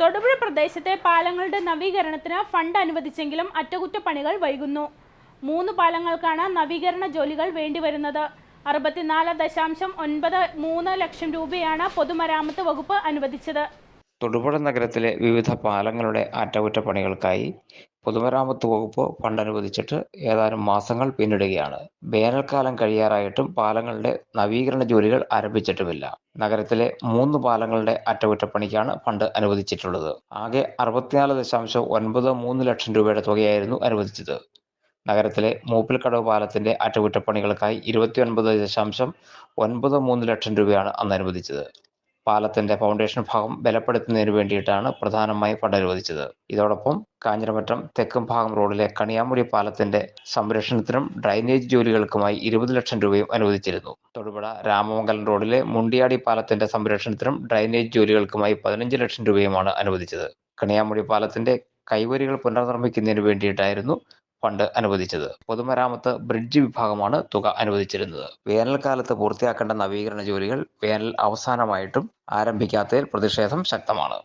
തൊടുപുഴ പ്രദേശത്തെ പാലങ്ങളുടെ നവീകരണത്തിന് ഫണ്ട് അനുവദിച്ചെങ്കിലും അറ്റകുറ്റപ്പണികൾ വൈകുന്നു. മൂന്ന് പാലങ്ങൾക്കാണ് നവീകരണ ജോലികൾ വേണ്ടിവരുന്നത്. അറുപത്തിനാല് ദശാംശം ഒൻപത് മൂന്ന് ലക്ഷം രൂപയാണ് പൊതുമരാമത്ത് വകുപ്പ് അനുവദിച്ചത്. തൊടുപുഴ നഗരത്തിലെ വിവിധ പാലങ്ങളുടെ അറ്റകുറ്റപ്പണികൾക്കായി പൊതുമരാമത്ത് വകുപ്പ് ഫണ്ട് അനുവദിച്ചിട്ട് ഏതാനും മാസങ്ങൾ പിന്നിടുകയാണ്. വേനൽക്കാലം കഴിയാറായിട്ടും പാലങ്ങളുടെ നവീകരണ ജോലികൾ ആരംഭിച്ചിട്ടുമില്ല. നഗരത്തിലെ മൂന്ന് പാലങ്ങളുടെ അറ്റകുറ്റപ്പണിക്കാണ് ഫണ്ട് അനുവദിച്ചിട്ടുള്ളത്. ആകെ അറുപത്തിനാല് ദശാംശം ഒൻപത് മൂന്ന് ലക്ഷം രൂപയുടെ തുകയായിരുന്നു അനുവദിച്ചത്. നഗരത്തിലെ മൂപ്പിൽക്കടവ് പാലത്തിന്റെ അറ്റകുറ്റപ്പണികൾക്കായി ഇരുപത്തിയൊൻപത് ദശാംശം ഒൻപത് മൂന്ന് ലക്ഷം രൂപയാണ് അന്ന് അനുവദിച്ചത്. പാലത്തിന്റെ ഫൗണ്ടേഷൻ ഭാഗം ബലപ്പെടുത്തുന്നതിന് വേണ്ടിയിട്ടാണ് പ്രധാനമായി അനുവദിച്ചത് ഇതോടൊപ്പം കാഞ്ഞിരമറ്റം തെക്കും ഭാഗം റോഡിലെ കണിയാമുടി പാലത്തിന്റെ സംരക്ഷണത്തിനും ഡ്രൈനേജ് ജോലികൾക്കുമായി ഇരുപത് ലക്ഷം രൂപയും അനുവദിച്ചിരുന്നു. തൊടുപുഴ രാമമംഗലം റോഡിലെ മുണ്ടിയാടി പാലത്തിന്റെ സംരക്ഷണത്തിനും ഡ്രൈനേജ് ജോലികൾക്കുമായി പതിനഞ്ച് ലക്ഷം രൂപയുമാണ് അനുവദിച്ചത്. കണിയാമുടി പാലത്തിന്റെ കൈവരികൾ പുനർനിർമ്മിക്കുന്നതിന് വേണ്ടിയിട്ടായിരുന്നു ഫണ്ട് അനുവദിച്ചത്. പൊതുമരാമത്ത് ബ്രിഡ്ജ് വിഭാഗമാണ് തുക അനുവദിച്ചിരുന്നത്. വേനൽക്കാലത്ത് പൂർത്തിയാക്കേണ്ട നവീകരണ ജോലികൾ വേനൽ അവസാനമായിട്ടും ആരംഭിക്കാത്തതിൽ പ്രതിഷേധം ശക്തമാണ്.